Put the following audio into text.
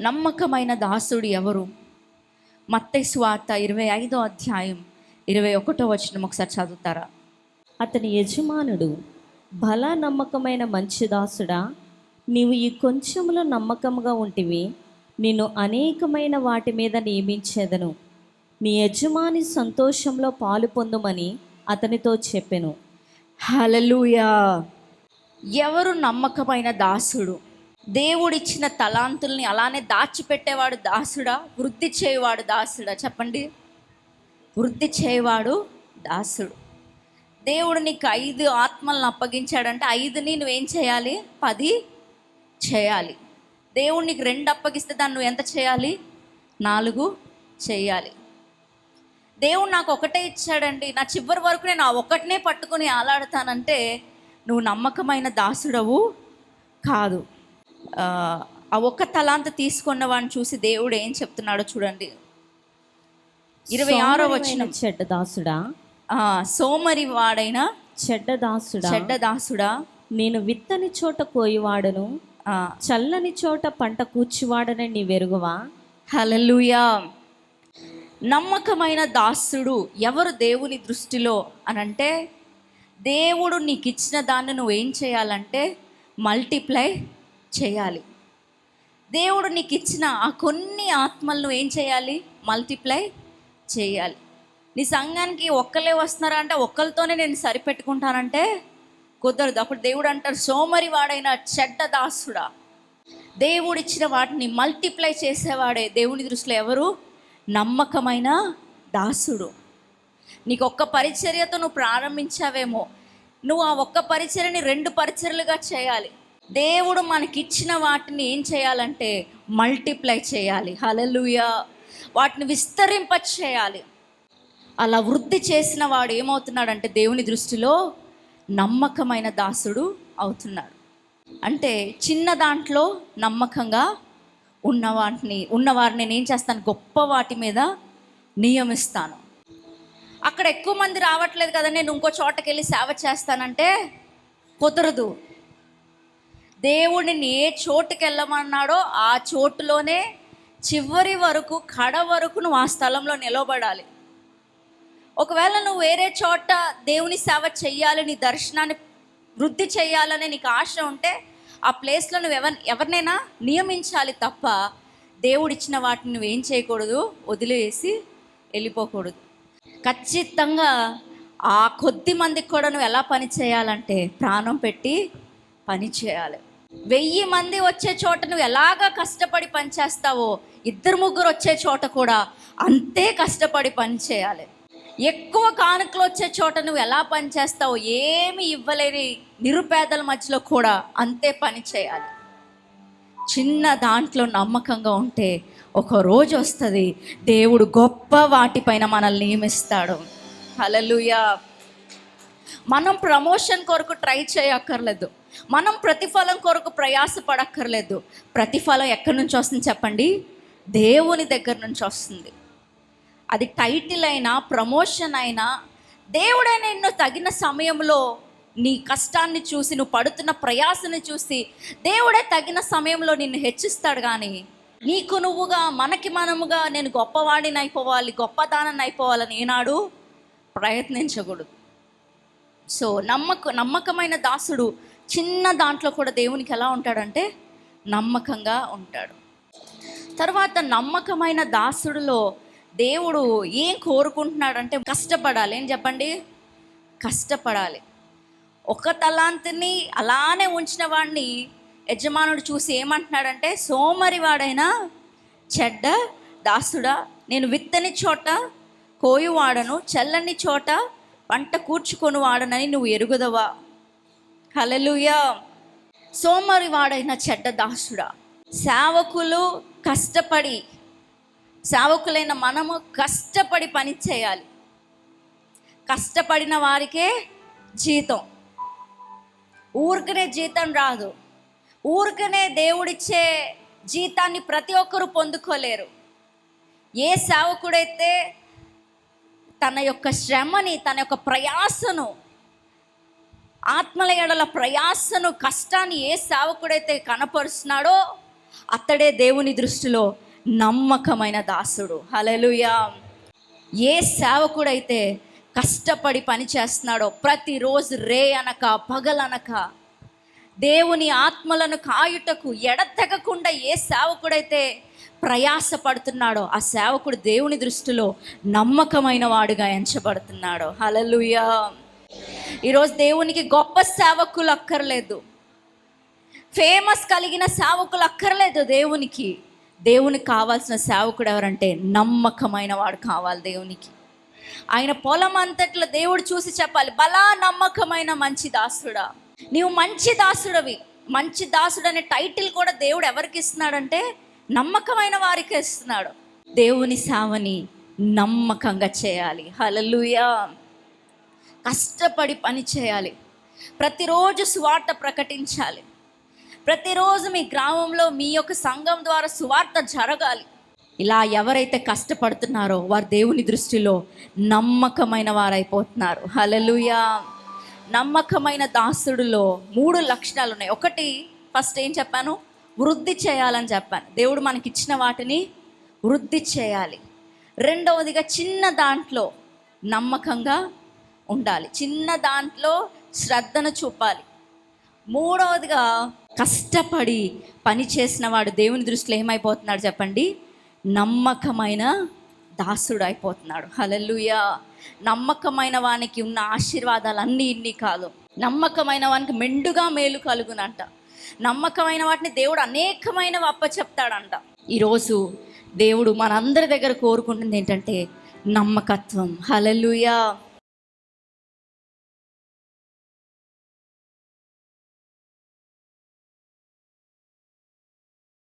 నమ్మకమైన దాసుడు ఎవరు? మత్తయి స్వార్త ఇరవై ఐదో అధ్యాయం ఇరవై ఒకటో వచనం ఒకసారి చదువుతారా? అతని యజమానుడు బల నమ్మకమైన మంచి దాసుడా నీవు ఈ కొంచెములో నమ్మకముగా ఉంటివి నిన్ను అనేకమైన వాటి మీద నియమించేదను. నీ యజమాని సంతోషంలో పాలు పొందుమని అతనితో చెప్పెను. హలలుయా ఎవరు నమ్మకమైన దాసుడు? దేవుడిచ్చిన తలాంతుల్ని అలానే దాచిపెట్టేవాడు దాసుడా వృద్ధి చేయవాడు దాసుడా చెప్పండి. వృద్ధి చేయవాడు దాసుడు. దేవుడు నీకు ఐదు ఆత్మలను అప్పగించాడంటే ఐదుని నువ్వేం చేయాలి? పది చేయాలి. దేవుడు నీకు రెండు అప్పగిస్తే దాన్ని నువ్వు ఎంత చేయాలి? నాలుగు చేయాలి. దేవుడు నాకు ఒకటే ఇచ్చాడండి. నా చివరి వరకు నేను ఆ ఒకటినే పట్టుకుని ఆలాడతానంటే నువ్వు నమ్మకమైన దాసుడవు కాదు. ఆ, ఒక్క తలాంత తీసుకున్న వాడిని చూసి దేవుడు ఏం చెప్తున్నాడో చూడండి. ఇరవై ఆరో వచ్చిన చెడ్డ దాసుడా? సోమరి వాడైన చెడ్డ దాసుడా? చెడ్డ దాసుడా? నేను విత్తని చోట కోయివాడను ఆ, చల్లని చోట పంట కూర్చువాడని నీ వెరుగువా? హల్లెలూయా. నమ్మకమైన దాసుడు ఎవరు దేవుని దృష్టిలో అని అంటే దేవుడు నీకు ఇచ్చిన దాన్ని నువ్వు ఏం చేయాలంటే మల్టిప్లై చేయాలి. దేవుడు నీకు ఇచ్చిన ఆ కొన్ని ఆత్మలను ఏం చేయాలి? మల్టిప్లై చేయాలి. నీ సంఘానికి ఒక్కలే వస్తున్నారా అంటే ఒక్కరితోనే నేను సరిపెట్టుకుంటానంటే కుదరదు. అప్పుడు దేవుడు అంటారు సోమరి వాడైన చెడ్డ దాసుడా. దేవుడిచ్చిన వాటిని మల్టిప్లై చేసేవాడే దేవుని దృష్టిలో ఎవరు? నమ్మకమైన దాసుడు. నీకు ఒక్క పరిచర్యతో నువ్వు ప్రారంభించావేమో. నువ్వు ఆ ఒక్క పరిచర్యని రెండు పరిచర్యలుగా చేయాలి. దేవుడు మనకిచ్చిన వాటిని ఏం చేయాలంటే మల్టిప్లై చేయాలి. హలలుయ వాటిని విస్తరింప చేయాలి అలా వృద్ధి చేసిన వాడు ఏమవుతున్నాడంటే దేవుని దృష్టిలో నమ్మకమైన దాసుడు అవుతున్నాడు. అంటే చిన్న దాంట్లో నమ్మకంగా ఉన్న వాటిని ఉన్నవారిని నేను ఏం చేస్తాను? గొప్ప వాటి మీద నియమిస్తాను. అక్కడ ఎక్కువ మంది రావట్లేదు కదా నేను ఇంకో చోటకి వెళ్ళి సేవ చేస్తానంటే కుదరదు. దేవుడిని ఏ చోటుకి వెళ్ళమన్నాడో ఆ చోటులోనే చివరి వరకు కడ వరకు నువ్వు ఆ స్థలంలో నిలబడాలి. ఒకవేళ నువ్వు వేరే చోట దేవుని సేవ చెయ్యాలి నీ దర్శనాన్ని వృద్ధి చేయాలని నీకు ఆశ ఉంటే ఆ ప్లేస్లో నువ్వు ఎవరి ఎవరినైనా నియమించాలి తప్ప దేవుడిచ్చిన వాటిని నువ్వేం చేయకూడదు వదిలేసి వెళ్ళిపోకూడదు. ఖచ్చితంగా ఆ కొద్ది మందికి కూడా నువ్వు ఎలా పని చేయాలంటే ప్రాణం పెట్టి పని చేయాలి. వెయ్యి మంది వచ్చే చోట నువ్వు ఎలాగా కష్టపడి పని చేస్తావో ఇద్దరు ముగ్గురు వచ్చే చోట కూడా అంతే కష్టపడి పని చేయాలి. ఎక్కువ కానుకలు వచ్చే చోట నువ్వు ఎలా పనిచేస్తావో ఏమి ఇవ్వలేని నిరుపేదల మధ్యలో కూడా అంతే పని చేయాలి. చిన్న దాంట్లో నమ్మకంగా ఉంటే ఒక రోజు వస్తుంది దేవుడు గొప్ప వాటిపైన మనల్ని నియమిస్తాడు. హలలుయా మనం ప్రమోషన్ కొరకు ట్రై చేయక్కర్లేదు. మనం ప్రతిఫలం కొరకు ప్రయాసపడక్కర్లేదు. ప్రతిఫలం ఎక్కడి నుంచి వస్తుంది చెప్పండి? దేవుని దగ్గర నుంచి వస్తుంది. అది టైటిల్ అయినా ప్రమోషన్ అయినా దేవుడే నిన్ను తగిన సమయంలో నీ కష్టాన్ని చూసి నువ్వు పడుతున్న ప్రయాసని చూసి దేవుడే తగిన సమయంలో నిన్ను హెచ్చిస్తాడు కానీ నీకు నువ్వుగా మనకి మనముగా నేను గొప్పవాడిని అయిపోవాలి గొప్పదానని అయిపోవాలని ఏనాడు ప్రయత్నించకూడదు. సో నమ్మక నమ్మకమైన దాసుడు చిన్న దాంట్లో కూడా దేవునికి ఎలా ఉంటాడంటే నమ్మకంగా ఉంటాడు. తర్వాత నమ్మకమైన దాసుడిలో దేవుడు ఏం కోరుకుంటున్నాడంటే కష్టపడాలి. ఏం చెప్పండి? కష్టపడాలి. ఒక తలాంతిని అలానే ఉంచిన వాడిని యజమానుడు చూసి ఏమంటున్నాడంటే సోమరివాడైనా చెడ్డ దాసుడా నేను విత్తని చోట కోయువాడను చల్లని చోట పంట కూర్చుకొని వాడనని నువ్వు ఎరుగుదవా? హలలుయా సోమరివాడైన చెడ్డ దాసుడా. సేవకులు కష్టపడి సేవకులైన మనము కష్టపడి పని చేయాలి. కష్టపడిన వారికే జీతం. ఊరికనే జీతం రాదు. ఊరికనే దేవుడిచ్చే జీతాన్ని ప్రతి ఒక్కరూ పొందుకోలేరు. ఏ సేవకుడైతే తన యొక్క శ్రమని తన యొక్క ప్రయాసను ఆత్మల ఎడల ప్రయాసను కష్టాన్ని ఏ సేవకుడైతే కనపరుస్తున్నాడో అతడే దేవుని దృష్టిలో నమ్మకమైన దాసుడు. హలలుయా ఏ సేవకుడైతే కష్టపడి పని చేస్తున్నాడో ప్రతిరోజు రే అనక పగలనక దేవుని ఆత్మలను కాయుటకు ఎడతెగకుండా ఏ సేవకుడైతే ప్రయాసపడుతున్నాడో ఆ సేవకుడు దేవుని దృష్టిలో నమ్మకమైన వాడుగా ఎంచబడుతున్నాడో. హలలుయా ఈరోజు దేవునికి గొప్ప సేవకులు అక్కర్లేదు. ఫేమస్ కలిగిన సేవకులు అక్కర్లేదు దేవునికి. దేవునికి కావాల్సిన సేవకుడు ఎవరంటే నమ్మకమైన వాడు కావాలి దేవునికి. ఆయన పొలం అంతట్లో దేవుడు చూసి చెప్పాలి బలా నమ్మకమైన మంచి దాసుడా. నీవు మంచి దాసుడవి. మంచి దాసుడు అనే టైటిల్ కూడా దేవుడు ఎవరికి ఇస్తున్నాడంటే నమ్మకమైన వారికి ఇస్తున్నాడు. దేవుని సేవని నమ్మకంగా చేయాలి. హలలుయా కష్టపడి పని చేయాలి. ప్రతిరోజు సువార్త ప్రకటించాలి. ప్రతిరోజు మీ గ్రామంలో మీ యొక్క సంఘం ద్వారా సువార్త జరగాలి. ఇలా ఎవరైతే కష్టపడుతున్నారో వారు దేవుని దృష్టిలో నమ్మకమైన వారైపోతున్నారు. హలలుయా నమ్మకమైన దాసుడులో మూడు లక్షణాలు ఉన్నాయి. ఒకటి ఫస్ట్ ఏం చెప్పాను? వృద్ధి చేయాలని చెప్పాను. దేవుడు మనకి ఇచ్చిన వాటిని వృద్ధి చేయాలి. రెండవదిగా చిన్న దాంట్లో నమ్మకంగా ఉండాలి. చిన్న దాంట్లో శ్రద్ధను చూపాలి. మూడవదిగా కష్టపడి పని చేసిన వాడు దేవుని దృష్టిలో ఏమైపోతున్నాడు చెప్పండి? నమ్మకమైన దాసుడు అయిపోతున్నాడు హలలుయ నమ్మకమైన వానికి ఉన్న ఆశీర్వాదాలు అన్నీ ఇన్ని కాదు. నమ్మకమైన వానికి మెండుగా మేలు కలుగునంట. నమ్మకమైన వాటిని దేవుడు అనేకమైన అప్ప చెప్తాడంట ఈరోజు దేవుడు మనందరి దగ్గర కోరుకుంటుంది ఏంటంటే నమ్మకత్వం. హలలుయా